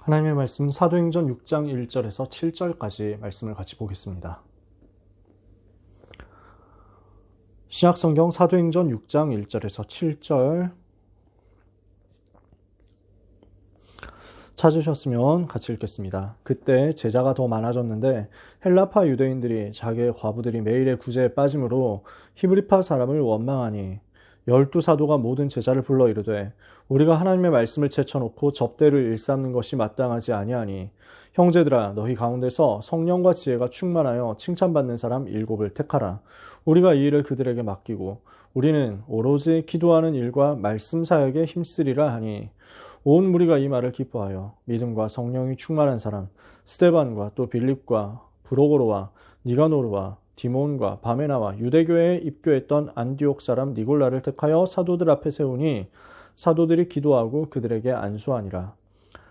하나님의 말씀 사도행전 6장 1절에서 7절까지 말씀을 같이 보겠습니다. 신약성경 사도행전 6장 1절에서 7절 찾으셨으면 같이 읽겠습니다. 그때 제자가 더 많아졌는데 헬라파 유대인들이 자기의 과부들이 매일의 구제에 빠짐으로 히브리파 사람을 원망하니 열두 사도가 모든 제자를 불러 이르되 우리가 하나님의 말씀을 제쳐놓고 접대를 일삼는 것이 마땅하지 아니하니 형제들아 너희 가운데서 성령과 지혜가 충만하여 칭찬받는 사람 일곱을 택하라. 우리가 이 일을 그들에게 맡기고 우리는 오로지 기도하는 일과 말씀 사역에 힘쓰리라 하니 온 무리가 이 말을 기뻐하여 믿음과 성령이 충만한 사람 스테반과 또 빌립과 브로고로와 니가노르와 디몬과 바메나와 유대교회에 입교했던 안디옥 사람 니골라를 택하여 사도들 앞에 세우니 사도들이 기도하고 그들에게 안수하니라.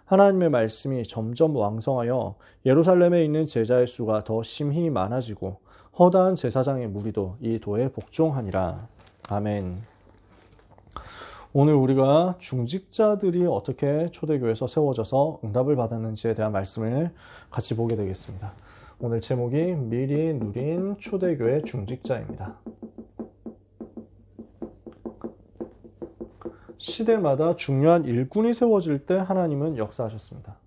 하나님의 말씀이 점점 왕성하여 예루살렘에 있는 제자의 수가 더 심히 많아지고 허다한 제사장의 무리도 이 도에 복종하니라. 아멘. 오늘 우리가 중직자들이 어떻게 초대교회에서 세워져서 응답을 받았는지에 대한 말씀을 같이 보게 되겠습니다. 오늘 제목이 미리 누린 초대교회 중직자입니다. 시대마다 중요한 일꾼이 세워질 때 하나님은 역사하셨습니다.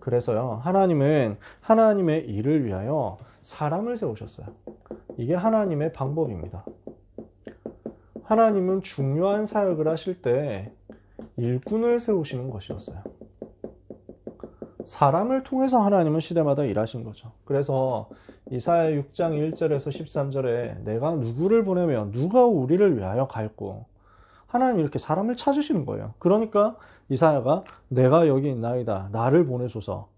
그래서요, 하나님은 하나님의 일을 위하여 사람을 세우셨어요. 이게 하나님의 방법입니다. 하나님은 중요한 사역을 하실 때 일꾼을 세우시는 것이었어요. 사람을 통해서 하나님은 시대마다 일하신 거죠. 그래서 이사야 6장 1절에서 13절에 내가 누구를 보내면 누가 우리를 위하여 갈고 하나님 이렇게 사람을 찾으시는 거예요. 그러니까 이사야가 내가 여기 있나이다. 나를 보내소서.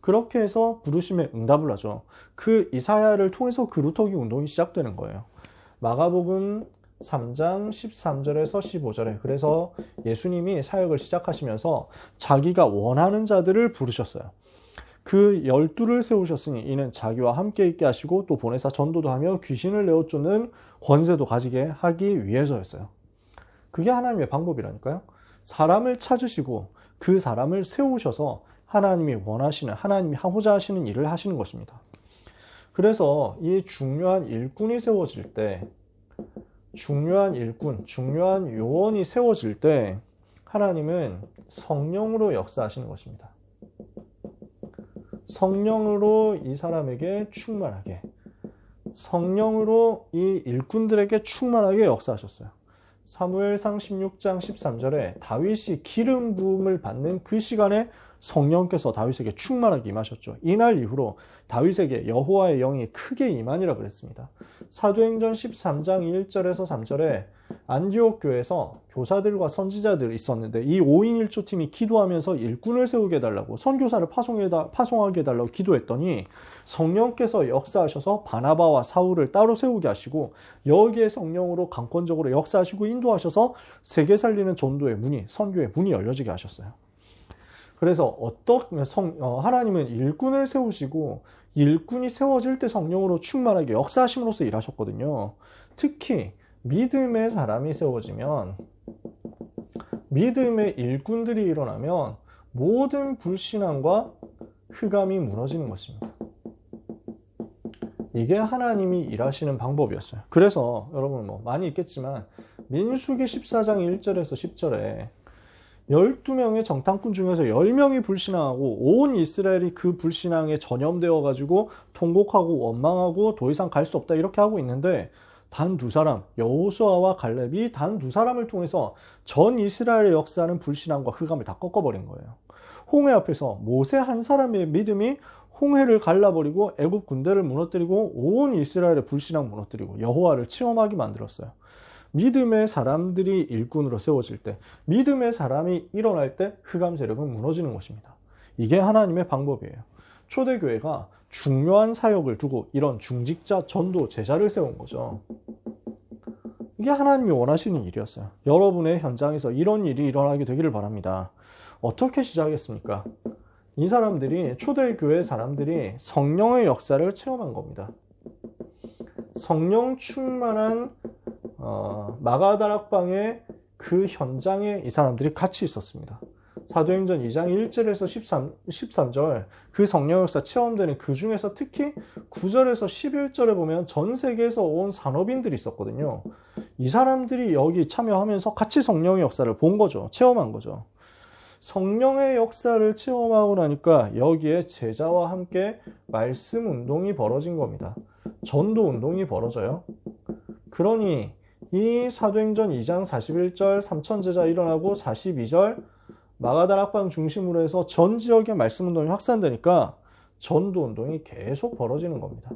그렇게 해서 부르심에 응답을 하죠. 그 이사야를 통해서 그루터기 운동이 시작되는 거예요. 마가복음 3장 13절에서 15절에 그래서 예수님이 사역을 시작하시면서 자기가 원하는 자들을 부르셨어요. 그 열두를 세우셨으니 이는 자기와 함께 있게 하시고 또 보내사 전도도 하며 귀신을 내어 쫓는 권세도 가지게 하기 위해서였어요. 그게 하나님의 방법이라니까요. 사람을 찾으시고 그 사람을 세우셔서 하나님이 원하시는 하나님이 하고자 하시는 일을 하시는 것입니다. 그래서 이 중요한 일꾼이 세워질 때 중요한 일꾼, 중요한 요원이 세워질 때 하나님은 성령으로 역사하시는 것입니다. 성령으로 이 사람에게 충만하게, 성령으로 이 일꾼들에게 충만하게 역사하셨어요. 사무엘상 16장 13절에 다윗이 기름 부음을 받는 그 시간에 성령께서 다윗에게 충만하게 임하셨죠. 이날 이후로 다윗에게 여호와의 영이 크게 임하니라 그랬습니다. 사도행전 13장 1절에서 3절에 안디옥 교회에서 교사들과 선지자들이 있었는데 이 5인 1조 팀이 기도하면서 일꾼을 세우게 해달라고 선교사를 파송해다, 파송하게 해달라고 기도했더니 성령께서 역사하셔서 바나바와 사울을 따로 세우게 하시고 여기에 성령으로 강권적으로 역사하시고 인도하셔서 세계 살리는 전도의 문이 선교의 문이 열려지게 하셨어요. 그래서 어떻게 성, 어, 하나님은 일꾼을 세우시고 일꾼이 세워질 때 성령으로 충만하게 역사하심으로써 일하셨거든요. 특히 믿음의 사람이 세워지면 믿음의 일꾼들이 일어나면 모든 불신앙과 흑암이 무너지는 것입니다. 이게 하나님이 일하시는 방법이었어요. 그래서 여러분 뭐 많이 있겠지만 민수기 14장 1절에서 10절에 12명의 정탐꾼 중에서 10명이 불신앙하고 온 이스라엘이 그 불신앙에 전염되어 가지고 통곡하고 원망하고 더 이상 갈 수 없다 이렇게 하고 있는데 단 두 사람 여호수아와 갈렙이 단 두 사람을 통해서 전 이스라엘의 역사는 불신앙과 흑암을 다 꺾어버린 거예요. 홍해 앞에서 모세 한 사람의 믿음이 홍해를 갈라버리고 애굽 군대를 무너뜨리고 온 이스라엘의 불신앙 무너뜨리고 여호와를 체험하게 만들었어요. 믿음의 사람들이 일꾼으로 세워질 때, 믿음의 사람이 일어날 때 흑암 세력은 무너지는 것입니다. 이게 하나님의 방법이에요. 초대교회가 중요한 사역을 두고 이런 중직자 전도 제자를 세운 거죠. 이게 하나님이 원하시는 일이었어요. 여러분의 현장에서 이런 일이 일어나게 되기를 바랍니다. 어떻게 시작했습니까? 이 사람들이 초대교회 사람들이 성령의 역사를 체험한 겁니다. 성령 충만한 어, 마가다락방의 그 현장에 이 사람들이 같이 있었습니다. 사도행전 2장 1절에서 13, 13절 그 성령 역사 체험되는 그 중에서 특히 9절에서 11절에 보면 전 세계에서 온 산업인들이 있었거든요. 이 사람들이 여기 참여하면서 같이 성령의 역사를 본 거죠. 체험한 거죠. 성령의 역사를 체험하고 나니까 여기에 제자와 함께 말씀 운동이 벌어진 겁니다. 전도 운동이 벌어져요. 그러니 이 사도행전 2장 41절 3천 제자 일어나고 42절 마가다 락방 중심으로 해서 전 지역의 말씀 운동이 확산되니까 전도 운동이 계속 벌어지는 겁니다.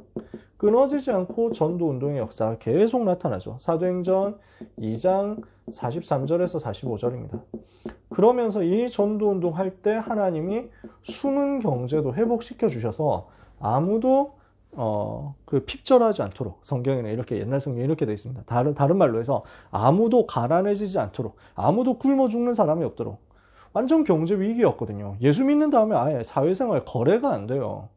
끊어지지 않고 전도 운동의 역사가 계속 나타나죠. 사도행전 2장 43절에서 45절입니다. 그러면서 이 전도 운동 할 때 하나님이 숨은 경제도 회복시켜 주셔서 아무도 어, 그 핍절하지 않도록 성경에는 이렇게 옛날 성경에 이렇게 되어 있습니다. 다른 다른 말로 해서 아무도 가난해지지 않도록 아무도 굶어 죽는 사람이 없도록 완전 경제 위기였거든요. 예수 믿는 다음에 아예 사회생활 거래가 안 돼요.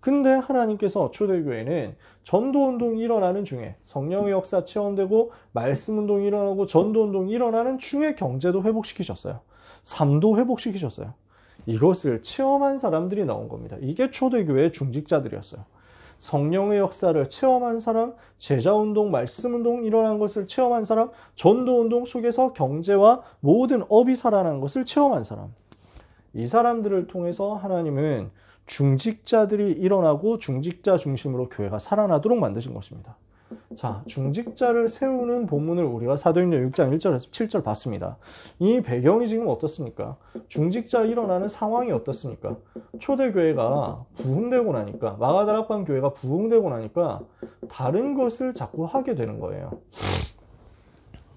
근데 하나님께서 초대교회는 전도운동이 일어나는 중에 성령의 역사 체험되고 말씀운동이 일어나고 전도운동이 일어나는 중에 경제도 회복시키셨어요. 삶도 회복시키셨어요. 이것을 체험한 사람들이 나온 겁니다. 이게 초대교회의 중직자들이었어요. 성령의 역사를 체험한 사람, 제자운동, 말씀운동 일어난 것을 체험한 사람, 전도운동 속에서 경제와 모든 업이 살아난 것을 체험한 사람. 이 사람들을 통해서 하나님은 중직자들이 일어나고 중직자 중심으로 교회가 살아나도록 만드신 것입니다. 자, 중직자를 세우는 본문을 우리가 사도행전 6장 1절에서 7절 봤습니다. 이 배경이 지금 어떻습니까? 중직자 일어나는 상황이 어떻습니까? 초대교회가 부흥되고 나니까, 마가다락방 교회가 부흥되고 나니까 다른 것을 자꾸 하게 되는 거예요.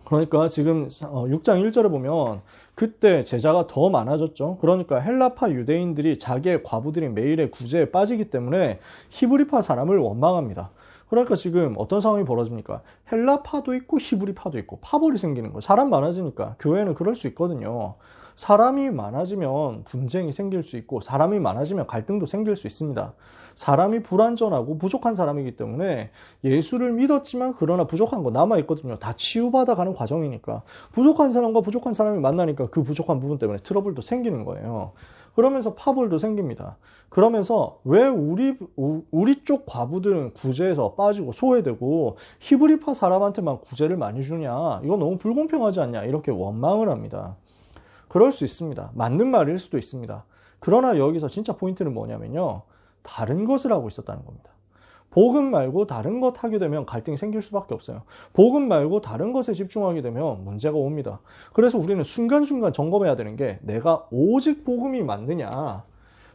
그러니까 지금 6장 어, 1절에 보면 그때 제자가 더 많아졌죠. 그러니까 헬라파 유대인들이 자기의 과부들이 매일의 구제에 빠지기 때문에 히브리파 사람을 원망합니다. 그러니까 지금 어떤 상황이 벌어집니까? 헬라 파도 있고 히브리 파도 있고 파벌이 생기는 거예요. 사람 많아지니까 교회는 그럴 수 있거든요. 사람이 많아지면 분쟁이 생길 수 있고 사람이 많아지면 갈등도 생길 수 있습니다. 사람이 불완전하고 부족한 사람이기 때문에 예수를 믿었지만 그러나 부족한 거 남아 있거든요. 다 치유받아 가는 과정이니까 부족한 사람과 부족한 사람이 만나니까 그 부족한 부분 때문에 트러블도 생기는 거예요. 그러면서 파벌도 생깁니다. 그러면서 왜 우리 우리 쪽 과부들은 구제에서 빠지고 소외되고 히브리파 사람한테만 구제를 많이 주냐? 이거 너무 불공평하지 않냐? 이렇게 원망을 합니다. 그럴 수 있습니다. 맞는 말일 수도 있습니다. 그러나 여기서 진짜 포인트는 뭐냐면요. 다른 것을 하고 있었다는 겁니다. 복음 말고 다른 것 하게 되면 갈등이 생길 수밖에 없어요. 복음 말고 다른 것에 집중하게 되면 문제가 옵니다. 그래서 우리는 순간순간 점검해야 되는 게 내가 오직 복음이 맞느냐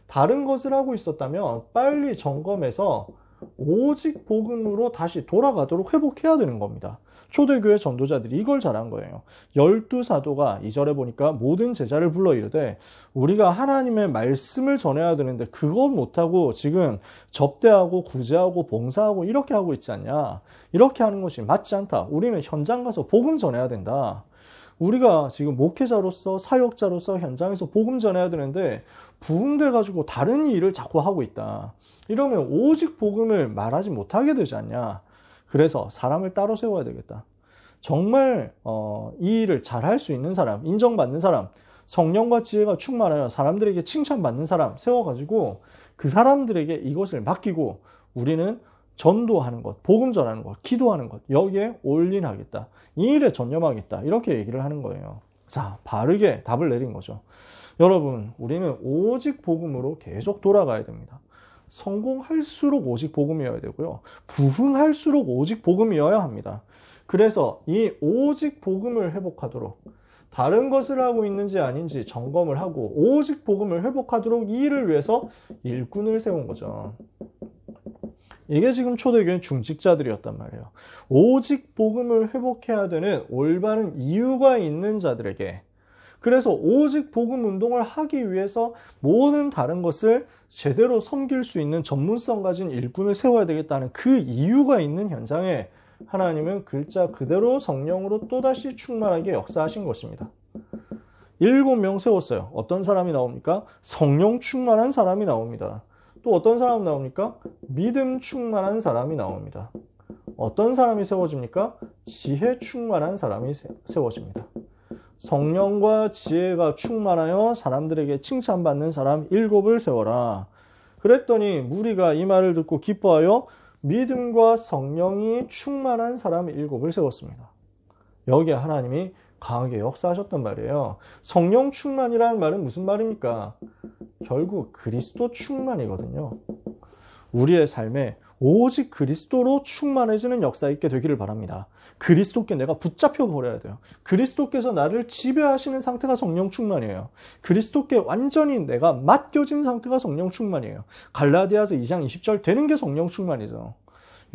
다른 것을 하고 있었다면 빨리 점검해서 오직 복음으로 다시 돌아가도록 회복해야 되는 겁니다. 초대교회 전도자들이 이걸 잘한 거예요. 열두 사도가 이절에 보니까 모든 제자를 불러 이르되 우리가 하나님의 말씀을 전해야 되는데 그것 못하고 지금 접대하고 구제하고 봉사하고 이렇게 하고 있지 않냐. 이렇게 하는 것이 맞지 않다. 우리는 현장 가서 복음 전해야 된다. 우리가 지금 목회자로서 사역자로서 현장에서 복음 전해야 되는데 부흥돼 가지고 다른 일을 자꾸 하고 있다. 이러면 오직 복음을 말하지 못하게 되지 않냐. 그래서 사람을 따로 세워야 되겠다. 정말 어, 이 일을 잘 할 수 있는 사람, 인정받는 사람, 성령과 지혜가 충만하여 사람들에게 칭찬받는 사람 세워가지고 그 사람들에게 이것을 맡기고 우리는 전도하는 것, 복음 전하는 것, 기도하는 것, 여기에 올인하겠다. 이 일에 전념하겠다. 이렇게 얘기를 하는 거예요. 자, 바르게 답을 내린 거죠. 여러분, 우리는 오직 복음으로 계속 돌아가야 됩니다. 성공할수록 오직 복음이어야 되고요. 부흥할수록 오직 복음이어야 합니다. 그래서 이 오직 복음을 회복하도록 다른 것을 하고 있는지 아닌지 점검을 하고 오직 복음을 회복하도록 이 일을 위해서 일꾼을 세운 거죠. 이게 지금 초대교회 중직자들이었단 말이에요. 오직 복음을 회복해야 되는 올바른 이유가 있는 자들에게 그래서 오직 복음 운동을 하기 위해서 모든 다른 것을 제대로 섬길 수 있는 전문성 가진 일꾼을 세워야 되겠다는 그 이유가 있는 현장에 하나님은 글자 그대로 성령으로 또다시 충만하게 역사하신 것입니다. 일곱 명 세웠어요. 어떤 사람이 나옵니까? 성령 충만한 사람이 나옵니다. 또 어떤 사람 나옵니까? 믿음 충만한 사람이 나옵니다. 어떤 사람이 세워집니까? 지혜 충만한 사람이 세워집니다. 성령과 지혜가 충만하여 사람들에게 칭찬받는 사람 일곱을 세워라. 그랬더니 무리가 이 말을 듣고 기뻐하여 믿음과 성령이 충만한 사람 일곱을 세웠습니다. 여기에 하나님이 강하게 역사하셨단 말이에요. 성령 충만이라는 말은 무슨 말입니까? 결국 그리스도 충만이거든요. 우리의 삶에 오직 그리스도로 충만해지는 역사 있게 되기를 바랍니다. 그리스도께 내가 붙잡혀 버려야 돼요. 그리스도께서 나를 지배하시는 상태가 성령 충만이에요. 그리스도께 완전히 내가 맡겨진 상태가 성령 충만이에요. 갈라디아서 2장 20절 되는 게 성령 충만이죠.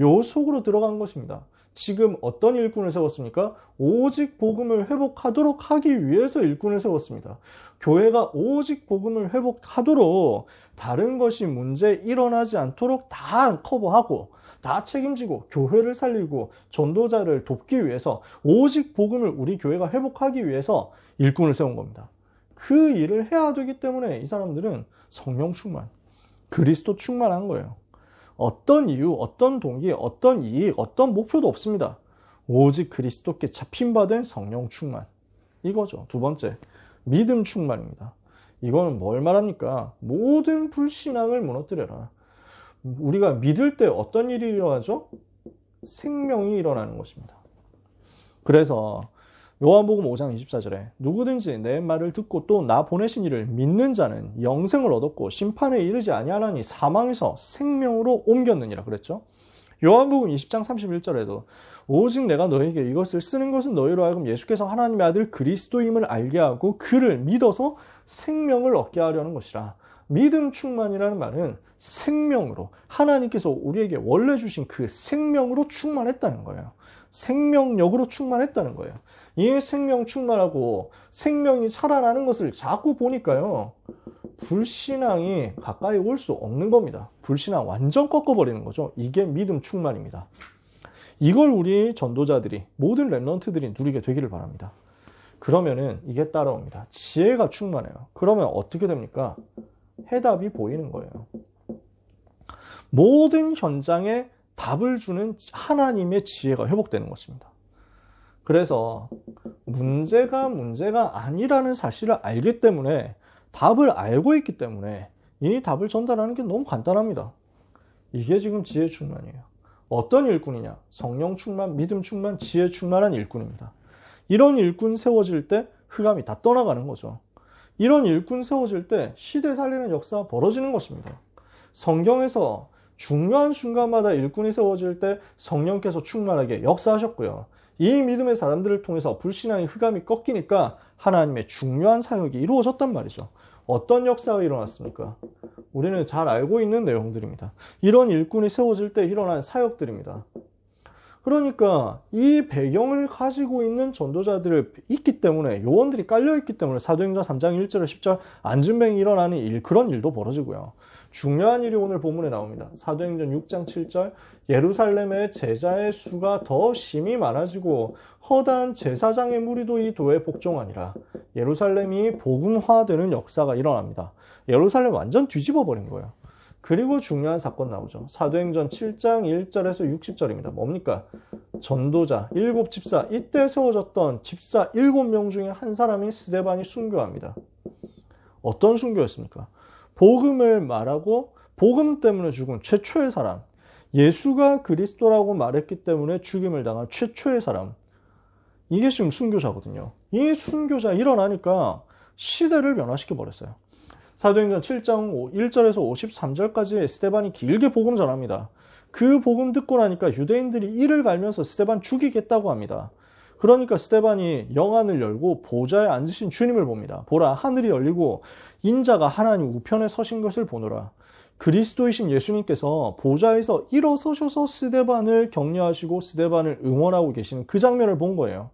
요 속으로 들어간 것입니다. 지금 어떤 일꾼을 세웠습니까? 오직 복음을 회복하도록 하기 위해서 일꾼을 세웠습니다. 교회가 오직 복음을 회복하도록 다른 것이 문제 일어나지 않도록 다 커버하고 다 책임지고 교회를 살리고 전도자를 돕기 위해서 오직 복음을 우리 교회가 회복하기 위해서 일꾼을 세운 겁니다. 그 일을 해야 되기 때문에 이 사람들은 성령 충만, 그리스도 충만한 거예요. 어떤 이유, 어떤 동기, 어떤 이익, 어떤 목표도 없습니다. 오직 그리스도께 잡힌받은 성령 충만. 이거죠. 두 번째, 믿음 충만입니다. 이거는 뭘 말합니까? 모든 불신앙을 무너뜨려라. 우리가 믿을 때 어떤 일이 일어나죠? 생명이 일어나는 것입니다. 그래서 요한복음 5장 24절에 누구든지 내 말을 듣고 또 나 보내신 이를 믿는 자는 영생을 얻었고 심판에 이르지 아니하나니 사망에서 생명으로 옮겼느니라 그랬죠. 요한복음 20장 31절에도 오직 내가 너에게 이것을 쓰는 것은 너희로 하여금 예수께서 하나님의 아들 그리스도임을 알게 하고 그를 믿어서 생명을 얻게 하려는 것이라. 믿음 충만이라는 말은 생명으로 하나님께서 우리에게 원래 주신 그 생명으로 충만했다는 거예요. 생명력으로 충만했다는 거예요. 이 생명 충만하고 생명이 살아나는 것을 자꾸 보니까요. 불신앙이 가까이 올 수 없는 겁니다. 불신앙 완전 꺾어버리는 거죠. 이게 믿음 충만입니다. 이걸 우리 전도자들이 모든 랩런트들이 누리게 되기를 바랍니다. 그러면은 이게 따라옵니다. 지혜가 충만해요. 그러면 어떻게 됩니까? 해답이 보이는 거예요. 모든 현장에 답을 주는 하나님의 지혜가 회복되는 것입니다. 그래서 문제가 문제가 아니라는 사실을 알기 때문에 답을 알고 있기 때문에 이 답을 전달하는 게 너무 간단합니다. 이게 지금 지혜 충만이에요. 어떤 일꾼이냐? 성령 충만, 믿음 충만, 지혜 충만한 일꾼입니다. 이런 일꾼 세워질 때 흑암이 다 떠나가는 거죠. 이런 일꾼 세워질 때 시대 살리는 역사가 벌어지는 것입니다. 성경에서 중요한 순간마다 일꾼이 세워질 때 성령께서 충만하게 역사하셨고요. 이 믿음의 사람들을 통해서 불신앙의 흑암이 꺾이니까 하나님의 중요한 사역이 이루어졌단 말이죠. 어떤 역사가 일어났습니까? 우리는 잘 알고 있는 내용들입니다. 이런 일꾼이 세워질 때 일어난 사역들입니다. 그러니까 이 배경을 가지고 있는 전도자들을 있기 때문에 요원들이 깔려 있기 때문에 사도행전 3장 1절 10절 안전뱅이 일어나는 일 그런 일도 벌어지고요. 중요한 일이 오늘 본문에 나옵니다. 사도행전 6장 7절 예루살렘의 제자의 수가 더 심히 많아지고 허다한 제사장의 무리도 이 도에 복종하니라. 예루살렘이 복음화되는 역사가 일어납니다. 예루살렘 완전 뒤집어 버린 거예요. 그리고 중요한 사건 나오죠. 사도행전 7장 1절에서 60절입니다. 뭡니까? 전도자 일곱 집사 이때 세워졌던 집사 일곱 명 중에 한 사람이 스데반이 순교합니다. 어떤 순교였습니까? 복음을 말하고 복음 때문에 죽은 최초의 사람, 예수가 그리스도라고 말했기 때문에 죽임을 당한 최초의 사람. 이게 지금 순교자거든요. 이 순교자 일어나니까 시대를 변화시켜 버렸어요. 사도행전 7장 1절에서 53절까지 스테반이 길게 복음 전합니다. 그 복음 듣고 나니까 유대인들이 이를 갈면서 스테반 죽이겠다고 합니다. 그러니까 스테반이 영안을 열고 보좌에 앉으신 주님을 봅니다. 보라 하늘이 열리고 인자가 하나님 우편에 서신 것을 보노라. 그리스도이신 예수님께서 보좌에서 일어서셔서 스데반을 격려하시고 스데반을 응원하고 계시는 그 장면을 본 거예요.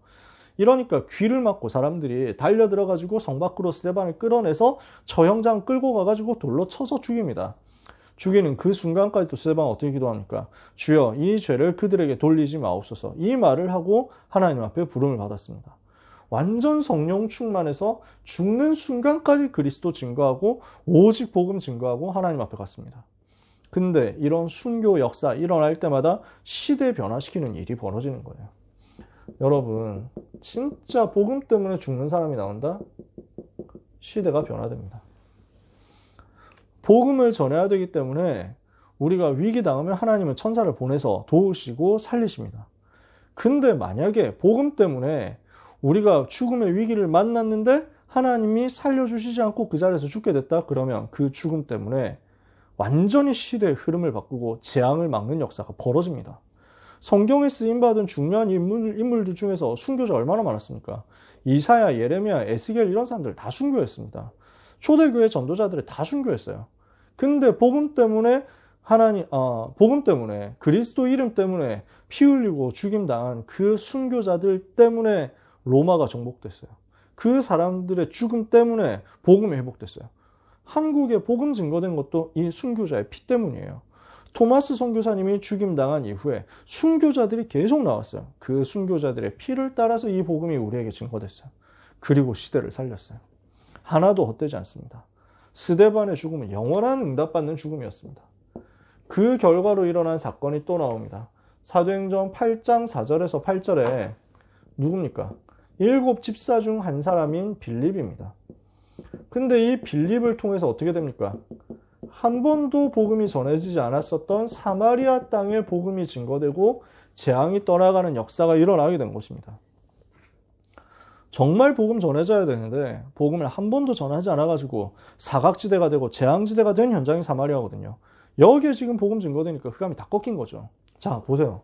이러니까 귀를 막고 사람들이 달려 들어가지고 성 밖으로 스데반을 끌어내서 처형장 끌고 가가지고 돌로 쳐서 죽입니다. 죽이는 그 순간까지도 스데반 어떻게 기도합니까? 주여 이 죄를 그들에게 돌리지 마옵소서. 이 말을 하고 하나님 앞에 부름을 받았습니다. 완전 성령 충만해서 죽는 순간까지 그리스도 증거하고 오직 복음 증거하고 하나님 앞에 갔습니다. 근데 이런 순교 역사 일어날 때마다 시대 변화시키는 일이 벌어지는 거예요. 여러분, 진짜 복음 때문에 죽는 사람이 나온다? 시대가 변화됩니다. 복음을 전해야 되기 때문에 우리가 위기 당하면 하나님은 천사를 보내서 도우시고 살리십니다. 근데 만약에 복음 때문에 우리가 죽음의 위기를 만났는데 하나님이 살려주시지 않고 그 자리에서 죽게 됐다? 그러면 그 죽음 때문에 완전히 시대의 흐름을 바꾸고 재앙을 막는 역사가 벌어집니다. 성경에 쓰임받은 중요한 인물, 인물들 중에서 순교자 얼마나 많았습니까? 이사야, 예레미야, 에스겔 이런 사람들 다 순교했습니다. 초대교회 전도자들이 다 순교했어요. 근데 복음 때문에 하나님, 어, 복음 때문에 그리스도 이름 때문에 피 흘리고 죽임 당한 그 순교자들 때문에 로마가 정복됐어요. 그 사람들의 죽음 때문에 복음이 회복됐어요. 한국에 복음 증거된 것도 이 순교자의 피 때문이에요. 토마스 선교사님이 죽임당한 이후에 순교자들이 계속 나왔어요. 그 순교자들의 피를 따라서 이 복음이 우리에게 증거됐어요. 그리고 시대를 살렸어요. 하나도 헛되지 않습니다. 스데반의 죽음은 영원한 응답받는 죽음이었습니다. 그 결과로 일어난 사건이 또 나옵니다. 사도행전 8장 4절에서 8절에 누굽니까? 일곱 집사 중 한 사람인 빌립입니다. 근데 이 빌립을 통해서 어떻게 됩니까? 한 번도 복음이 전해지지 않았었던 사마리아 땅에 복음이 증거되고 재앙이 떠나가는 역사가 일어나게 된 것입니다. 정말 복음 전해져야 되는데 복음을 한 번도 전하지 않아가지고 사각지대가 되고 재앙지대가 된 현장이 사마리아거든요. 여기에 지금 복음 증거되니까 흑암이 다 꺾인 거죠. 자 보세요.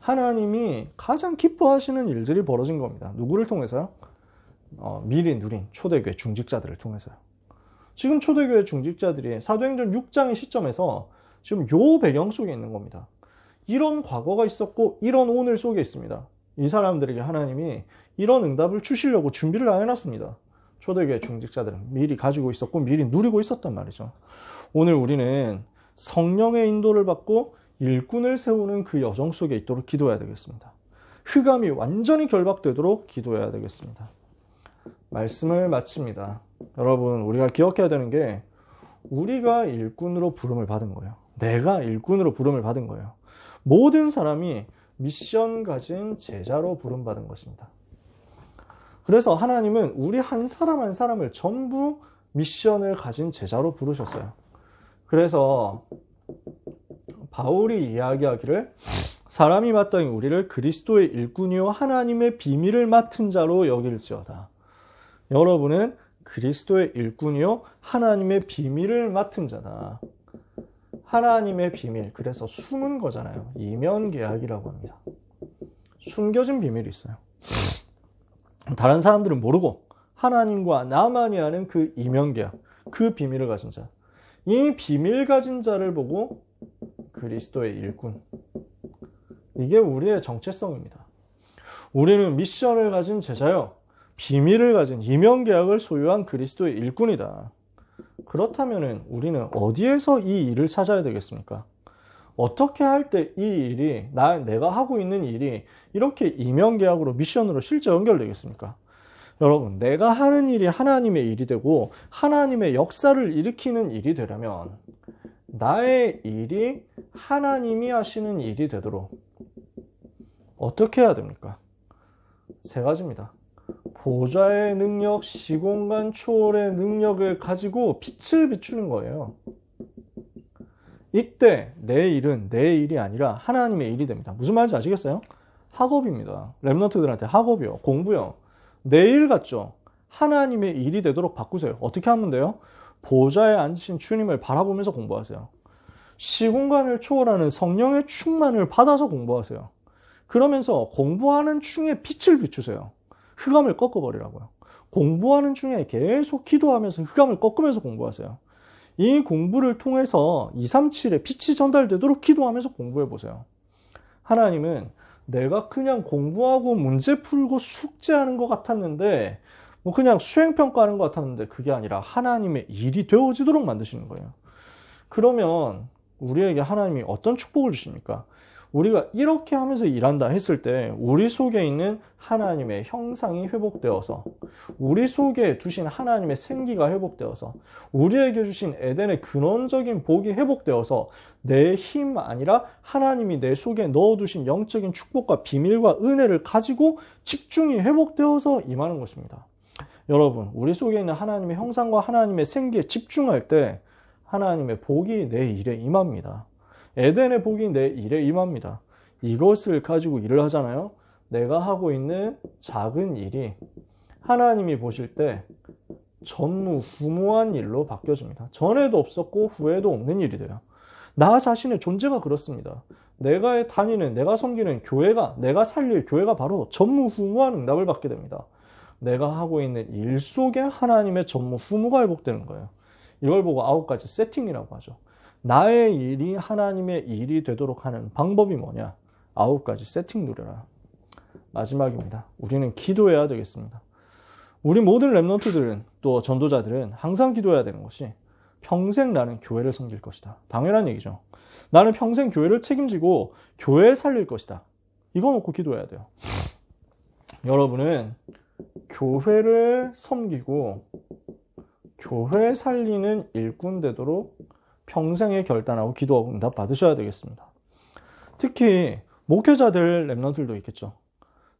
하나님이 가장 기뻐하시는 일들이 벌어진 겁니다. 누구를 통해서요? 어, 미리 누린 초대교회 중직자들을 통해서요. 지금 초대교회 중직자들이 사도행전 6장의 시점에서 지금 요 배경 속에 있는 겁니다. 이런 과거가 있었고 이런 오늘 속에 있습니다. 이 사람들에게 하나님이 이런 응답을 주시려고 준비를 다 해놨습니다. 초대교회 중직자들은 미리 가지고 있었고 미리 누리고 있었단 말이죠. 오늘 우리는 성령의 인도를 받고 일꾼을 세우는 그 여정 속에 있도록 기도해야 되겠습니다. 흑암이 완전히 결박되도록 기도해야 되겠습니다. 말씀을 마칩니다. 여러분, 우리가 기억해야 되는 게 우리가 일꾼으로 부름을 받은 거예요. 내가 일꾼으로 부름을 받은 거예요. 모든 사람이 미션 가진 제자로 부름받은 것입니다. 그래서 하나님은 우리 한 사람 한 사람을 전부 미션을 가진 제자로 부르셨어요. 그래서 바울이 이야기하기를 사람이 마땅히 우리를 그리스도의 일꾼이요 하나님의 비밀을 맡은 자로 여길지어다. 여러분은 그리스도의 일꾼이요 하나님의 비밀을 맡은 자다. 하나님의 비밀. 그래서 숨은 거잖아요. 이면 계약이라고 합니다. 숨겨진 비밀이 있어요. 다른 사람들은 모르고 하나님과 나만이 아는 그 이면 계약, 그 비밀을 가진 자. 이 비밀 가진 자를 보고 그리스도의 일꾼. 이게 우리의 정체성입니다. 우리는 미션을 가진 제자요. 비밀을 가진 이명계약을 소유한 그리스도의 일꾼이다. 그렇다면 우리는 어디에서 이 일을 찾아야 되겠습니까? 어떻게 할 때 이 일이 나 내가 하고 있는 일이 이렇게 이명계약으로 미션으로 실제 연결되겠습니까? 여러분, 내가 하는 일이 하나님의 일이 되고 하나님의 역사를 일으키는 일이 되려면 나의 일이 하나님이 하시는 일이 되도록 어떻게 해야 됩니까? 세 가지입니다. 보좌의 능력, 시공간 초월의 능력을 가지고 빛을 비추는 거예요. 이때 내 일은 내 일이 아니라 하나님의 일이 됩니다. 무슨 말인지 아시겠어요? 학업입니다. 랩런트들한테 학업이요. 공부요. 내일 같죠? 하나님의 일이 되도록 바꾸세요. 어떻게 하면 돼요? 보좌에 앉으신 주님을 바라보면서 공부하세요. 시공간을 초월하는 성령의 충만을 받아서 공부하세요. 그러면서 공부하는 중에 빛을 비추세요. 흑암을 꺾어버리라고요. 공부하는 중에 계속 기도하면서 흑암을 꺾으면서 공부하세요. 이 공부를 통해서 237에 빛이 전달되도록 기도하면서 공부해 보세요. 하나님은 내가 그냥 공부하고 문제 풀고 숙제하는 것 같았는데, 뭐 그냥 수행평가하는 것 같았는데, 그게 아니라 하나님의 일이 되어지도록 만드시는 거예요. 그러면 우리에게 하나님이 어떤 축복을 주십니까? 우리가 이렇게 하면서 일한다 했을 때 우리 속에 있는 하나님의 형상이 회복되어서 우리 속에 두신 하나님의 생기가 회복되어서 우리에게 주신 에덴의 근원적인 복이 회복되어서 내 힘 아니라 하나님이 내 속에 넣어두신 영적인 축복과 비밀과 은혜를 가지고 집중이 회복되어서 임하는 것입니다. 여러분, 우리 속에 있는 하나님의 형상과 하나님의 생기에 집중할 때 하나님의 복이 내 일에 임합니다. 에덴의 복이 내 일에 임합니다. 이것을 가지고 일을 하잖아요. 내가 하고 있는 작은 일이 하나님이 보실 때 전무후무한 일로 바뀌어집니다. 전에도 없었고 후에도 없는 일이 돼요. 나 자신의 존재가 그렇습니다. 내가 다니는, 내가 섬기는 교회가, 내가 살릴 교회가 바로 전무후무한 응답을 받게 됩니다. 내가 하고 있는 일 속에 하나님의 전무후무가 회복되는 거예요. 이걸 보고 아홉 가지 세팅이라고 하죠. 나의 일이 하나님의 일이 되도록 하는 방법이 뭐냐? 아홉 가지 세팅 누려라. 마지막입니다. 우리는 기도해야 되겠습니다. 우리 모든 랩런트들은 또 전도자들은 항상 기도해야 되는 것이 평생 나는 교회를 섬길 것이다. 당연한 얘기죠. 나는 평생 교회를 책임지고 교회를 살릴 것이다. 이거 놓고 기도해야 돼요. 여러분은 교회를 섬기고 교회 살리는 일꾼 되도록 평생에 결단하고 기도하고 응답 받으셔야 되겠습니다. 특히 목회자들 랩런들도 있겠죠.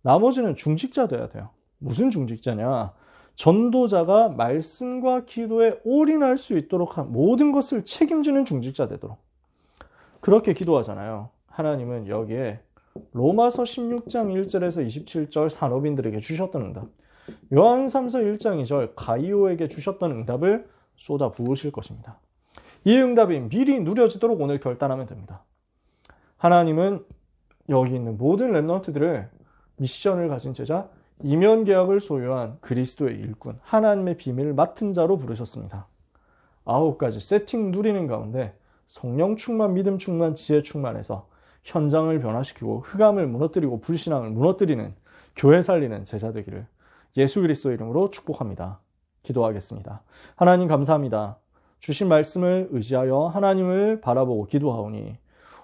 나머지는 중직자 돼야 돼요. 무슨 중직자냐? 전도자가 말씀과 기도에 올인할 수 있도록 한 모든 것을 책임지는 중직자 되도록. 그렇게 기도하잖아요. 하나님은 여기에 로마서 16장 1절에서 27절 산업인들에게 주셨던 응답. 요한 3서 1장 2절 가이오에게 주셨던 응답을 쏟아 부으실 것입니다. 이 응답이 미리 누려지도록 오늘 결단하면 됩니다. 하나님은 여기 있는 모든 랩런트들을 미션을 가진 제자, 이면 계약을 소유한 그리스도의 일꾼, 하나님의 비밀을 맡은 자로 부르셨습니다. 아홉 가지 세팅 누리는 가운데 성령 충만, 믿음 충만, 지혜 충만해서 현장을 변화시키고 흑암을 무너뜨리고 불신앙을 무너뜨리는 교회 살리는 제자 되기를 예수 그리스도 이름으로 축복합니다. 기도하겠습니다. 하나님 감사합니다. 주신 말씀을 의지하여 하나님을 바라보고 기도하오니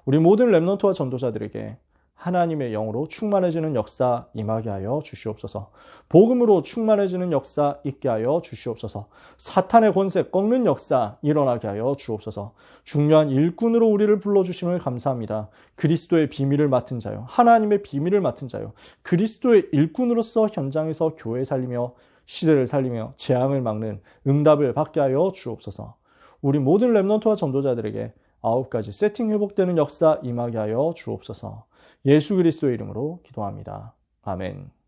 우리 모든 랩런트와 전도자들에게 하나님의 영으로 충만해지는 역사 임하게 하여 주시옵소서. 복음으로 충만해지는 역사 있게 하여 주시옵소서. 사탄의 권세 꺾는 역사 일어나게 하여 주옵소서. 중요한 일꾼으로 우리를 불러주심을 감사합니다. 그리스도의 비밀을 맡은 자요. 하나님의 비밀을 맡은 자요. 그리스도의 일꾼으로서 현장에서 교회 살리며 시대를 살리며 재앙을 막는 응답을 받게 하여 주옵소서. 우리 모든 랩런트와 전도자들에게 아홉 가지 세팅 회복되는 역사 임하게 하여 주옵소서. 예수 그리스도의 이름으로 기도합니다. 아멘.